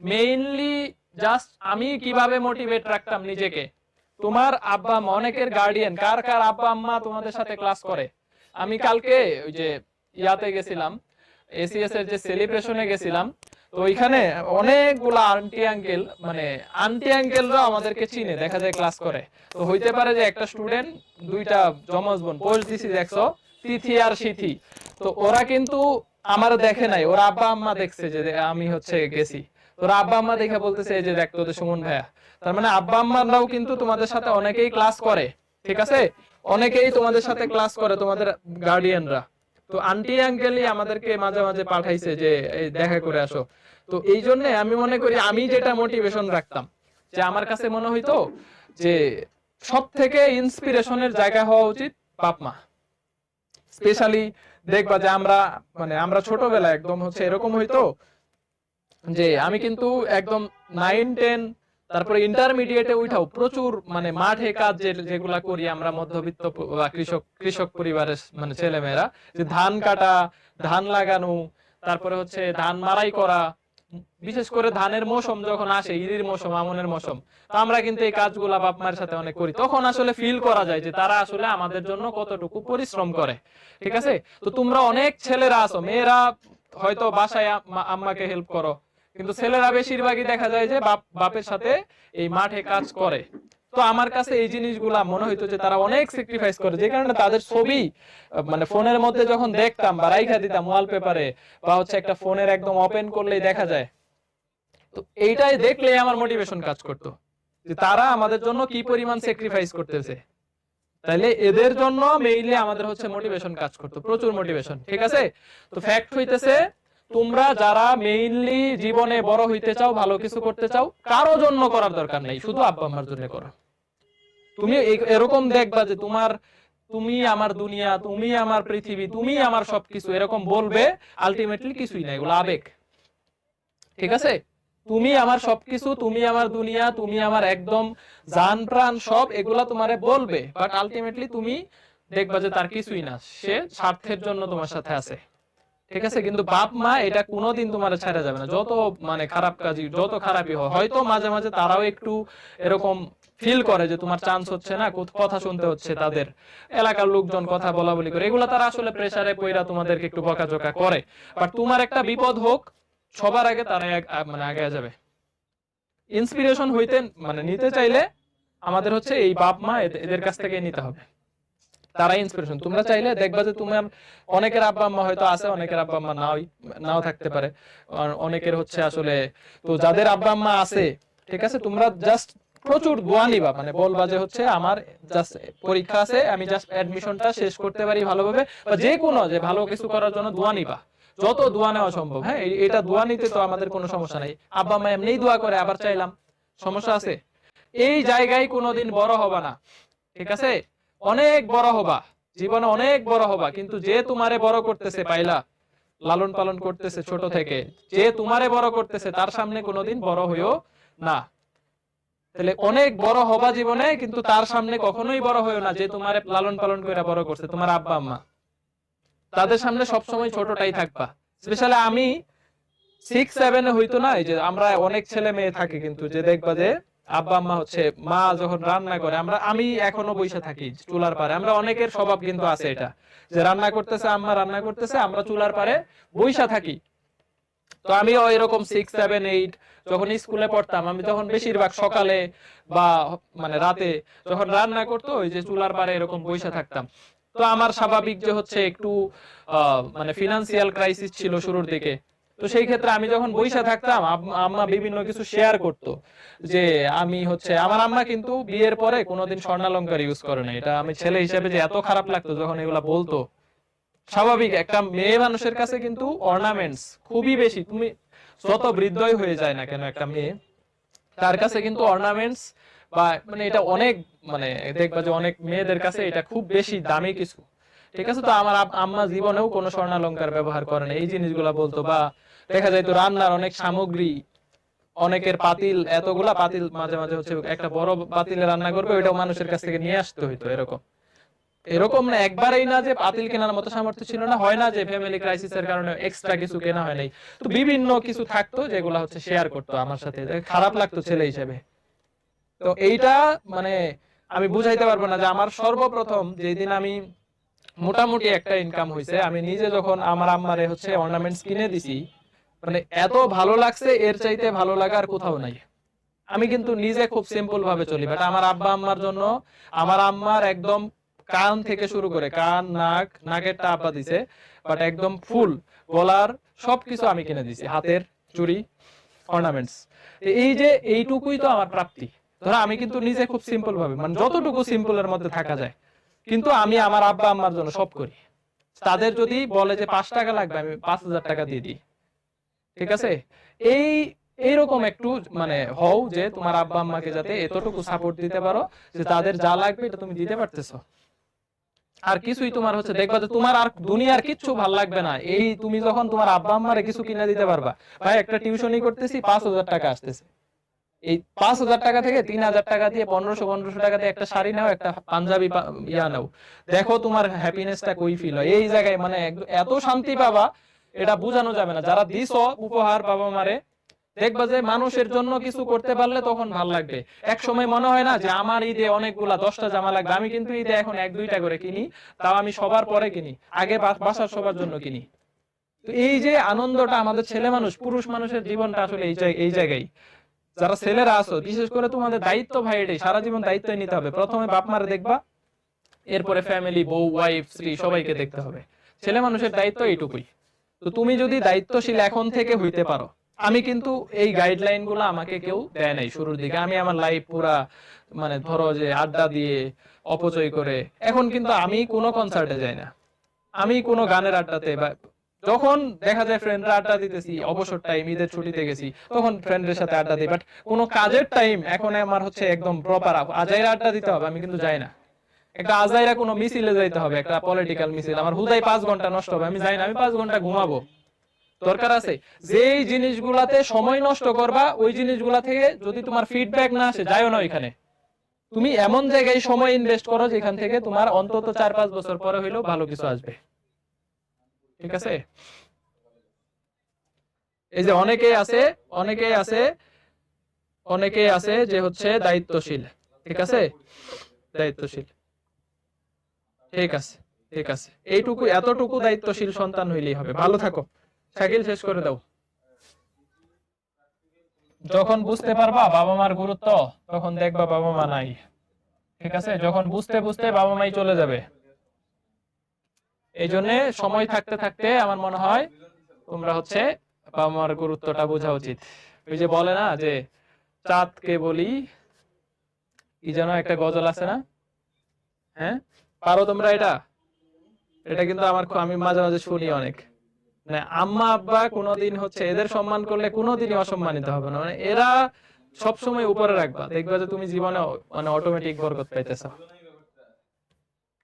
Mainly just আমি কীভাবে motivate রাখতাম নিজেকে? তোমার আব্বা অনেকের গার্ডিয়ান কার কার আব্বা আম্মা তোমাদের সাথে ক্লাস করে? আমি কালকে ওই যে ইয়াতে গেছিলাম এসিএস এর যে সেলিব্রেশনে গেছিলাম, তো ওইখানে অনেকগুলা আন্টি আঙ্কেল মানে আন্টি আঙ্কেলরা আমাদেরকে চিনে, দেখা যায় ক্লাস করে। তো হইতে পারে যে একটা স্টুডেন্ট দুইটা জমজ বোন পোস্ট দিছি দেখছ, তিথি আর সিথি। তো ওরা কিন্তু আমার দেখে নাই, ওরা আব্বা আম্মা দেখছে যে আমি হচ্ছে গেছি। তোর আব্বা আম্মা দেখে বলতেছে, এই যে দেখ তোদের সুমন ভাইয়া। তার মানে আব্বা আম্মারাও কিন্তু তোমাদের সাথে অনেকেই ক্লাস করে, ঠিক আছে? অনেকেই তোমাদের সাথে ক্লাস করে, তোমাদের গার্ডিয়ানরা তো আন্টি আঙ্কেলই আমাদেরকে মাঝে মাঝে পাঠাইছে যে দেখা করে আসো। তো এই জন্য আমি মনে করি, আমি যেটা মোটিভেশন রাখতাম, যে আমার কাছে মনে হইতো যে সব থেকে ইন্সপিরেশনের জায়গা হওয়া উচিত বাপ মা। স্পেশালি দেখবা যে আমরা মানে আমরা ছোটবেলায় একদম হচ্ছে এরকম হইতো যে আমি কিন্তু একদম নাইন টেন তারপরে ইন্টারমিডিয়েটে উঠাও প্রচুর মানে মাঠে কাজ যেগুলা করি আমরা মধ্যবিত্ত বা কৃষক কৃষক পরিবারের মানে ছেলেমেয়েরা যে ধান কাটা ধান লাগানো তারপরে হচ্ছে ধান মারাই করা বিশেষ করে ধানের মৌসুম যখন আসে ইরির মৌসুম আমনের মৌসুম তো আমরা কিন্তু এই কাজগুলা বাপ মায়ের সাথে অনেক করি। তখন আসলে ফিল করা যায় যে তারা আসলে আমাদের জন্য কতটুকু পরিশ্রম করে ঠিক আছে? তো তোমরা অনেক ছেলেরা আছো মেয়েরা হয়তো বাসায় আম্মাকে হেল্প করো কিন্তু ছেলেরা বেশিরভাগই দেখা যায় যে বাপ, বাপের সাথে এই মাঠে কাজ করে। তো আমার কাছে এই জিনিসগুলা মনে হইতো যে তারা অনেক স্যাক্রিফাইস করে। যে কারণে তাদের ছবি মানে ফোনের মধ্যে যখন দেখতাম বা রাইখা দিতাম ওয়ালপেপারে বা হচ্ছে একটা ফোনের একদম ওপেন করলেই দেখা যায়। তো এইটাই দেখলেই আমার মোটিভেশন কাজ করতো। যে তারা আমাদের জন্য কি পরিমাণ স্যাক্রিফাইস করতেছে। তাইলে এদের জন্য মেইনলি আমাদের হচ্ছে মোটিভেশন কাজ করতো। প্রচুর মোটিভেশন ঠিক আছে? তো ফ্যাক্ট হইতেছে তোমরা যারা মেইনলি জীবনে বড় হইতে চাও, ভালো কিছু করতে চাও, কারও জন্য করার দরকার নেই, শুধু আব্বা আম্মার জন্য করো। তুমি এরকম দেখবা যে তোমার, তুমি আমার দুনিয়া, তুমি আমার পৃথিবী, তুমি আমার সবকিছু এরকম বলবে আলটিমেটলি কিছুই না, এগুলো আবেগ। ঠিক আছে? তুমি আমার সবকিছু, তুমি আমার দুনিয়া, তুমি আমার একদম জান প্রাণ সব এগুলা তোমারে বলবে বাট আলটিমেটলি তুমি দেখবা যে তার কিছুই না, সে স্বার্থের জন্য তোমার সাথে আছে। ঠিক আছে? কিন্তু বাপ, মা, এটা কোনোদিন তোমার ছেড়ে যাবে না। যত মানে খারাপ কাজই, যত খারাপই হয় হয়তো মাঝে মাঝে তারাও একটু এরকম ফিল করে যে তোমার চান্স হচ্ছে না কথা শুনতে হচ্ছে তাদের। এলাকার লোকজন কথা বলা বলি করে, এগুলো তারা আসলে প্রেসারে পইরা তোমাদেরকে একটু বকাঝকা করে। বাট তোমার একটা বিপদ হোক, সবার আগে তারা মানে আগে যাবে। ইন্সপিরেশন হইতে মানে নিতে চাইলে আমাদের হচ্ছে এই বাপ, মা, এদের কাছ থেকে নিতে হবে। তারা ইন্সপিরেশন তোমরা চাইলে দেখবা যে তোমার অনেকের আব্বা আম্মা হয়তো আছে, অনেকের আব্বা আম্মা নাও নাও থাকতে পারে। অনেকের হচ্ছে আসলে, তো যাদের আব্বা আম্মা আছে, ঠিক আছে, তোমরা জাস্ট প্রচুর দোয়া নিবা। মানে বলবা যে হচ্ছে, আমার জাস্ট পরীক্ষা আছে, আমি জাস্ট অ্যাডমিশনটা শেষ করতে পারি ভালোভাবে। বা যে কোনো, যে ভালো কিছু করার জন্য দোয়া নিবা। যত দোয়া নেওয়া সম্ভব হ্যাঁ এটা দোয়া নিতে তো আমাদের কোনো সমস্যা নাই। আব্বা মা এমনিই দোয়া করে, আবার চাইলাম, সমস্যা আছে। এই জায়গায় কোনোদিন বড় হবা না, ঠিক আছে? অনেক বড় হবা, জীবনে অনেক বড় হবা, কিন্তু যে তোমারে বড় করতেছে পাইলা, লালন পালন করতেছে ছোট থেকে, যে তোমারে বড় করতেছে তার সামনে কোনোদিন বড় হইও না। তাহলে অনেক বড় হবা জীবনে, কিন্তু তার সামনে কখনোই বড় হইও না, যে তোমারে লালন পালন করে বড় করছে, তোমার আব্বা, আম্মা। তাদের সামনে সবসময় ছোটটাই থাকবা। স্পেশালি আমি সিক্স সেভেনে হইতো না, এই যে আমরা অনেক ছেলে মেয়ে থাকি, কিন্তু যে দেখবা যে আব্বা আম্মা হচ্ছে, মা যখন রান্না করে, আমরা, আমি এখনও বসে থাকি চুলার পারে। আমরা অনেকের স্বভাব কিন্তু আছে এটা, যে রান্না করতেছে, আম্মা রান্না করতেছে, আমরা চুলার পারে থাকি। তো এরকম সিক্স সেভেন এইট যখন স্কুলে পড়তাম, আমি তখন বেশিরভাগ সকালে বা মানে রাতে যখন রান্না করতো, ওই যে চুলার পারে এরকম বইসা থাকতাম। তো আমার স্বাভাবিক যে হচ্ছে একটু মানে ফিনান্সিয়াল ক্রাইসিস ছিল শুরুর দিকে। তো সেই ক্ষেত্রে আমি যখন বইসা থাকতাম আম্মা বিভিন্ন কিছু শেয়ার করতো, যে আমি হচ্ছে, আমার আম্মা কিন্তু বিয়ের পরে কোনোদিন স্বর্ণালঙ্কার ইউজ করে না এটা আমি ছেলে হিসেবে যে এত খারাপ লাগতো যখন এগুলা বলতো। স্বাভাবিক, একটা মেয়ে মানুষের কাছে কিন্তু অর্নামেন্টস খুবই বেশি। তুমি যত বৃদ্ধই হয়ে যায় না কেন একটা মেয়ে, তার কাছে কিন্তু অর্নামেন্টস বা মানে এটা অনেক মানে দেখবা যে অনেক মেয়েদের কাছে এটা খুব বেশি দামি কিছু। ঠিক আছে? তো আমার আম্মা জীবনেও কোনো স্বর্ণালঙ্কার ব্যবহার করে না। এই জিনিসগুলা বলতো, বা, দেখা যায় তো রান্নার অনেক সামগ্রী, অনেকের পাতিল, এতগুলা পাতিল মাঝে মাঝে হচ্ছে একটা বড় পাতিলে রান্না করবে, ওইটাও মানুষের কাছ থেকে নিয়ে আসতে হইতো, এরকম। এরকম না, একবারেই না যে পাতিল কেনার মতো সামর্থ্য ছিল না, হয় না যে ফ্যামিলি ক্রাইসিসের কারণে এক্সট্রা কিছু কেনা হয় নাই। তো বিভিন্ন কিছু থাকতো যেগুলো হচ্ছে শেয়ার করতো আমার সাথে খারাপ লাগতো ছেলে হিসেবে। তো এইটা মানে আমি বুঝাইতে পারব না যে আমার সর্বপ্রথম যেদিন আমি মোটামুটি একটা ইনকাম হয়েছে আমি নিজে যখন আমার আম্মারে হচ্ছে অর্নামেন্টস কিনে দিছি মানে এত ভালো লাগছে, এর চাইতে ভালো লাগার কোথাও নাই। আমি কিন্তু নিজে খুব সিম্পল ভাবে চলি বাট আমার আব্বা আম্মার জন্য আমার আম্মার একদম কান থেকে শুরু করে কান, নাক নাকেরটা আব্বা দিছে বাট একদম ফুল গলার সবকিছু আমি কিনে দিছি, হাতের, চুড়ি অর্নামেন্টস এই যে এইটুকুই তো আমার প্রাপ্তি। ধরো আমি কিন্তু নিজে খুব সিম্পল ভাবে মানে যতটুকু সিম্পলের মধ্যে থাকা যায়। কিন্তু আমি আমার আব্বা আম্মার জন্য সব করি। তাদের যদি বলে যে পাঁচ টাকা লাগবে, আমি পাঁচ হাজার টাকা দিয়ে দিই। ঠিক আছে? এই, এইরকম একটু মানে হও যে তোমার আব্বা আম্মাকে যাতে এতটুকু সাপোর্ট দিতে পারো, যে তাদের যা লাগবে এটা তুমি দিতে পারতেছো। আর কিছুই তোমার হচ্ছে, দেখবা যে তোমার আর দুনিয়ার কিচ্ছু ভালো লাগবে না। এই তুমি যখন তোমার আব্বা আম্মারে কিছু কিনে দিতে পারবা, ভাই, একটা টিউশনই করতেছি, পাঁচ হাজার টাকা আসতেছে। এই পাঁচ হাজার টাকা থেকে তিন হাজার টাকা দিয়ে পনেরোশো পনেরোশো টাকা দিয়ে একটা শাড়ি নাও, একটা পাঞ্জাবি ইয়া নাও। দেখো তোমার হ্যাপিনেসটা কই ফিল হয়। এই জায়গায় মানে এত শান্তি পাবা, এটা বোঝানো যাবে না। যারা দিছ উপহার বাবা মারে, দেখবা যে মানুষের জন্য কিছু করতে পারলে তখন ভালো লাগবে। এক সময় মনে হয় না যে আমার ঈদে অনেকগুলা দশটা জামা লাগবে। আমি কিন্তু ঈদে এখন এক, দুইটা করে কিনি, তাও আমি সবার পরে কিনি, আগে বাসার সবার জন্য কিনি। এই যে আনন্দটা আমাদের ছেলে মানুষ, পুরুষ মানুষের জীবনটা আসলে এই জায়গায়। যারা ছেলেরা আছো, বিশেষ করে তোমাদের দায়িত্ব ভাই এটাই সারা জীবন দায়িত্বই নিতে হবে। প্রথমে বাপ মারে দেখবা, এরপরে ফ্যামিলি বউ ওয়াইফ স্ত্রী, সবাইকে দেখতে হবে। ছেলে মানুষের দায়িত্ব এইটুকুই। তো তুমি যদি দায়িত্বশীল এখন থেকে হইতে পারো, আমি কিন্তু এই গাইডলাইনগুলো আমাকে কেউ দেয় নাই শুরুর দিকে। আমি আমার লাইফ পুরা মানে ধরো যে আড্ডা দিয়ে, অপচয় করে, এখন কিন্তু আমি কোনো কনসার্টে যাই না। আমি কোনো গানের আড্ডাতে বা যখন দেখা যায় ফ্রেন্ডরা আড্ডা দিতেছি, অবসর টাইম ঈদের ছুটিতে গেছি। তখন ফ্রেন্ডের সাথে আড্ডা দিই বাট কোনো কাজের টাইম এখন আমার হচ্ছে একদম প্রপার আজাইরা আড্ডা দিতে হবে, আমি কিন্তু যাই না। একটা আজাইরা কোনো মিছিলে যাইতে হবে, একটা পলিটিক্যাল মিছিল। আমার হুদাই পাঁচ ঘণ্টা নষ্ট হবে, আমি যাই না, আমি পাঁচ ঘণ্টা ঘুমাবো। দরকার আছে, যেই জিনিসগুলাতে সময় নষ্ট করবা, ওই জিনিসগুলা থেকে যদি তোমার ফিডব্যাক না আসে, যাইও না ওইখানে। তুমি এমন জায়গায় সময় ইনভেস্ট করো, যেখান থেকে তোমার অন্তত চার পাঁচ বছর পরে হইলেও ভালো কিছু আসবে। ঠিক আছে? এই যে অনেকেই আছে অনেকেই আছে অনেকেই আছে যে হচ্ছে দায়িত্বশীল, ঠিক আছে? দায়িত্বশীল। ঠিক আছে ঠিক আছে। এইটুকু, এতটুকু দায়িত্বশীল সন্তান হইলেই হবে। ভালো থাকো। শাকিল শেষ করে দাও। যখন বুঝতে পারবা বাবা মার গুরুত্ব, তখন দেখবা বাবা মা নাই। ঠিক আছে? যখন বুঝতে বুঝতে বাবা মাই চলে যাবে। এই জন্য সময় থাকতে থাকতে আমার মনে হয় তোমরা হচ্ছে বাবা মার গুরুত্বটা বোঝা উচিত। ওই যে বলে না যে চাঁদকে বলি কি যেন একটা গজল আছে না? হ্যাঁ? পারো তোমরা এটা? এটা কিন্তু আমার আমি মাঝে মাঝে শুনি অনেক। মানে আম্মা আব্বা কোনোদিন হচ্ছে এদের সম্মান করলে কোনোদিনই অসম্মানিত হবে না। মানে এরা সবসময় উপরে রাখবা। দেখবা যে তুমি জীবনে মানে অটোমেটিক বরকত পাইতেছ।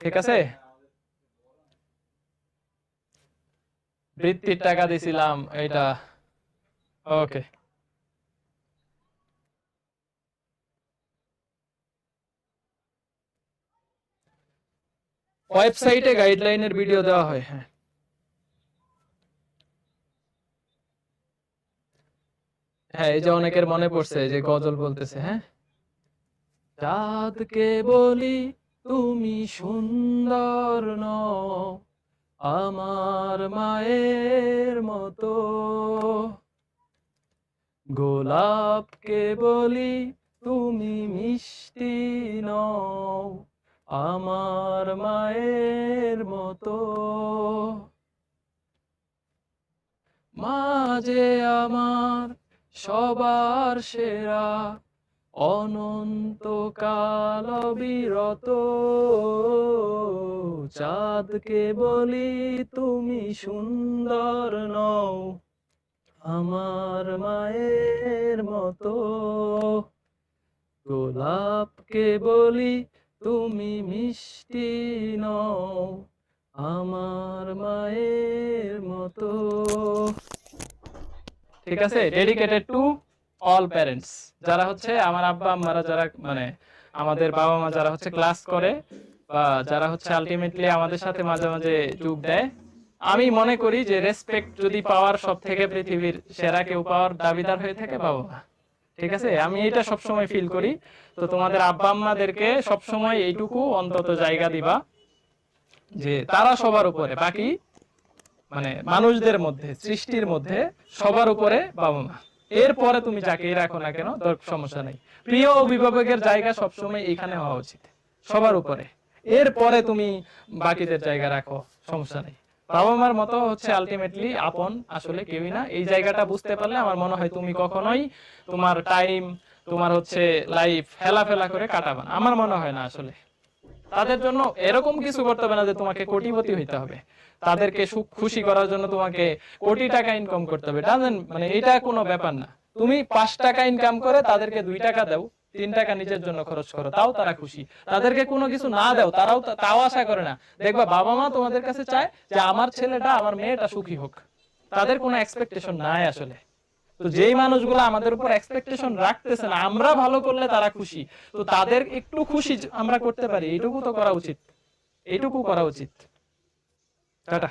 ঠিক আছে? বৃত্তির টাকা দিছিলাম এটা ওকে ওয়েবসাইটে গাইডলাইনের ভিডিও দেওয়া হয় হ্যাঁ। হ্যাঁ এই যে অনেকের মনে পড়ছে যে গজল বলতেছে হ্যাঁ। চাঁদকে বলি তুমি সুন্দর নও আমার মায়ের মতো। গোলাপকে বলি তুমি মিষ্টি নও, আমার মায়ের মতো। মাঝে আমার সবার সেরা অনন্তকাল বিরত চাঁদকে বলি তুমি সুন্দর নও, আমার মায়ের মতো। গোলাপকে বলি তুমি মিষ্টি নও, আমার মায়ের মতো। ঠিক আছে ডেডিকেটেড টু অল প্যারেন্টস যারা হচ্ছে আমার আব্বা, আম্মারা যারা মানে আমাদের বাবা মা যারা হচ্ছে ক্লাস করে বা যারা হচ্ছে আলটিমেটলি আমাদের সাথে মাঝে মাঝে যোগ দেয়, আমি মনে করি যে রেসপেক্ট যদি পাওয়ার সব থেকে পৃথিবীর সেরা কেউ পাওয়ার দাবিদার হয়ে থাকে বাবা মা ঠিক আছে? আমি এটা সবসময় ফিল করি। তো তোমাদের আব্বা আম্মাদেরকে সবসময় এইটুকু অন্তত জায়গা দিবা যে তারা সবার উপরে, বাকি মানে মানুষদের মধ্যে, সৃষ্টির মধ্যে সবার উপরে বাবা মা এরপরে তুমি যাকেই রাখো না কেন সমস্যা নেই। প্রিয় অভিভাবকের জায়গা সবসময় এখানে হওয়া উচিত, সবার উপরে। এরপরে তুমি বাকিদের জায়গা রাখো, সমস্যা নেই। বাবা মার মতো হচ্ছে আলটিমেটলি আপন, আসলে কেউই না। এই জায়গাটা বুঝতে পারলে আমার মনে হয় তুমি কখনোই তোমার টাইম তোমার হচ্ছে লাইফ হেলাফেলা করে কাটাবে আমার মনে হয় না আসলে। তাদের জন্য এরকম কিছু করতে হবে না যে তোমাকে কোটিপতি হইতে হবে। তাদেরকে সুখ খুশি করার জন্য তোমাকে কোটি টাকা ইনকাম করতে হবে। মানে এটা কোনো ব্যাপার না। তুমি পাঁচ টাকা ইনকাম করে তাদেরকে দুই টাকা দাও, তিন টাকা নিজের জন্য খরচ করো, তাও তারা খুশি। তাদেরকে কোনো কিছু না দাও, তারাও তাও আশা করে না। দেখবা বাবা মা তোমাদের কাছে চায় যে আমার ছেলেটা, আমার মেয়েটা সুখী হোক। তাদের কোনো এক্সপেকটেশন নাই আসলে। তো যেই মানুষগুলো আমাদের উপর এক্সপেকটেশন রাখতেছে না, আমরা ভালো করলে তারা খুশি। তো তাদের একটু খুশি আমরা করতে পারি, এইটুকু তো করা উচিত। এইটুকু করা উচিত। টাটা।